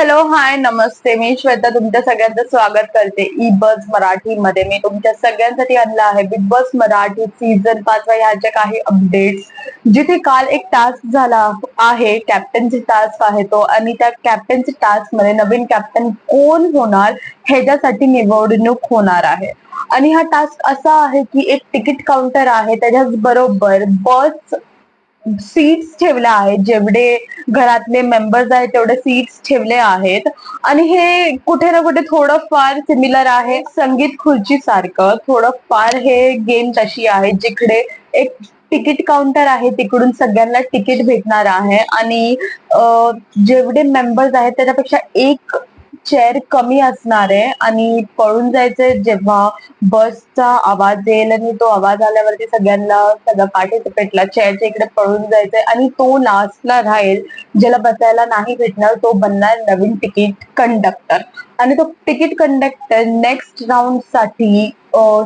Hello hi नमस्ते. मी श्वेता तुमच्या सगळ्यांचं स्वागत करते. ई बस मराठी मध्ये मी तुमच्या सगळ्यांसाठी आणलं आहे बिग बॉस मराठी सीझन पाच ह्याच्या ह्याचे काही अपडेट्स जिथे काल एक टास्क झाला आहे. कॅप्टनची टास्क आहे तो. आणि त्या कॅप्टनची टास्कमध्ये नवीन कॅप्टन कोण होणार ह्याच्यासाठी निवडणूक होणार आहे. आणि हा टास्क असा आहे की एक तिकीट काउंटर आहे. त्याच्याच बरोबर बस सीट्स ठेवल्या आहेत. जेवढे घरातले मेंबर्स आहेत तेवढे सीट्स ठेवले आहेत. आणि हे कुठे ना कुठे थोडं फार सिमिलर आहे. संगीत खुर्ची सारखं थोडं फार हे गेम तशी आहे जिकडे एक तिकीट काउंटर आहे तिकडून सगळ्यांना तिकीट भेटणार आहे. आणि जेवढे मेंबर्स आहेत त्याच्यापेक्षा एक चेअर कमी असणार आहे आणि पळून जायचंय जेव्हा बसचा आवाज येईल आणि तो आवाज आल्यावरती सगळ्यांना सगळं पार्टिसिपेटला चेअरच्या इकडे पळून जायचंय आणि तो लास्टला राहील ज्याला बसायला नाही भेटणार तो बनणार नवीन तिकीट कंडक्टर आणि तो तिकीट कंडक्टर नेक्स्ट राऊंडसाठी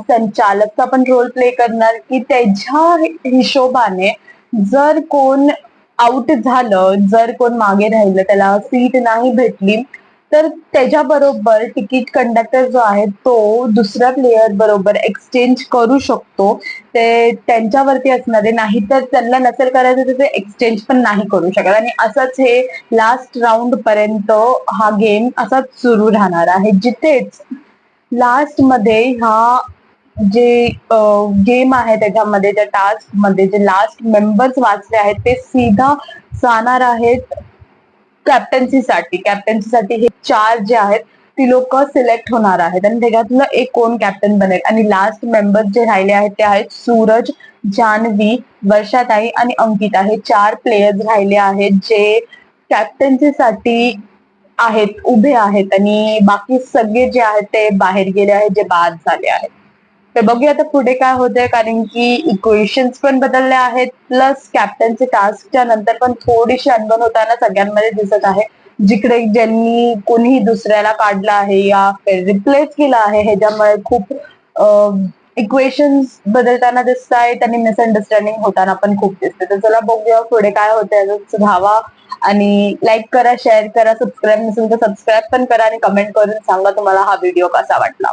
संचालकचा पण रोल प्ले करणार की त्याच्या हिशोबाने जर कोण आउट झालं जर कोण मागे राहिलं त्याला सीट नाही भेटली तर त्याच्याबरोबर तिकीट कंडक्टर जो आहे तो दुसऱ्या प्लेयर बरोबर एक्सचेंज करू शकतो. ते त्यांच्यावरती असणारे नाही तर त्यांना नसेल करायचं तर ते एक्सचेंज पण नाही करू शकत. आणि असंच हे लास्ट राऊंड पर्यंत हा गेम असाच सुरू राहणार आहे. जिथेच लास्टमध्ये हा जे गेम आहे त्याच्यामध्ये त्या टास्कमध्ये जे लास्ट मेंबर्स वाचले आहेत ते सीधा जाणार आहेत. कॅप्टन्सीसाठी कॅप्टन्सीसाठी हे चार जे आहेत ती लोक सिलेक्ट होणार आहेत. आणि त्याच्यातलं एक कोण कॅप्टन बनेल? आणि लास्ट मेंबर्स जे राहिले आहेत ते आहेत सूरज जान्हवी वर्षाताई आणि अंकिता. हे चार प्लेयर्स राहिले आहेत जे कॅप्टन्सीसाठी आहेत उभे आहेत. आणि बाकी सगळे जे आहेत ते बाहेर गेले आहेत जे बाद झाले आहेत. तर बघूया आता पुढे काय होतंय कारण की इक्वेशन्स पण बदलले आहेत प्लस कॅप्टनचे टास्कच्या नंतर पण थोडीशी अनबन होताना सगळ्यांमध्ये दिसत आहे. जिकडे ज्यांनी कोणीही दुसऱ्याला काढलं आहे या रिप्लेस केलं आहे ह्याच्यामुळे खूप इक्वेशन्स बदलताना दिसत आहेत आणि मिसअंडरस्टँडिंग होताना पण खूप दिसते. तर चला बघूया पुढे काय होतंय. धावा आणि लाईक करा शेअर करा सबस्क्राईब नसेल तर सबस्क्राईब पण करा आणि कमेंट करून सांगा तुम्हाला हा व्हिडिओ कसा वाटला.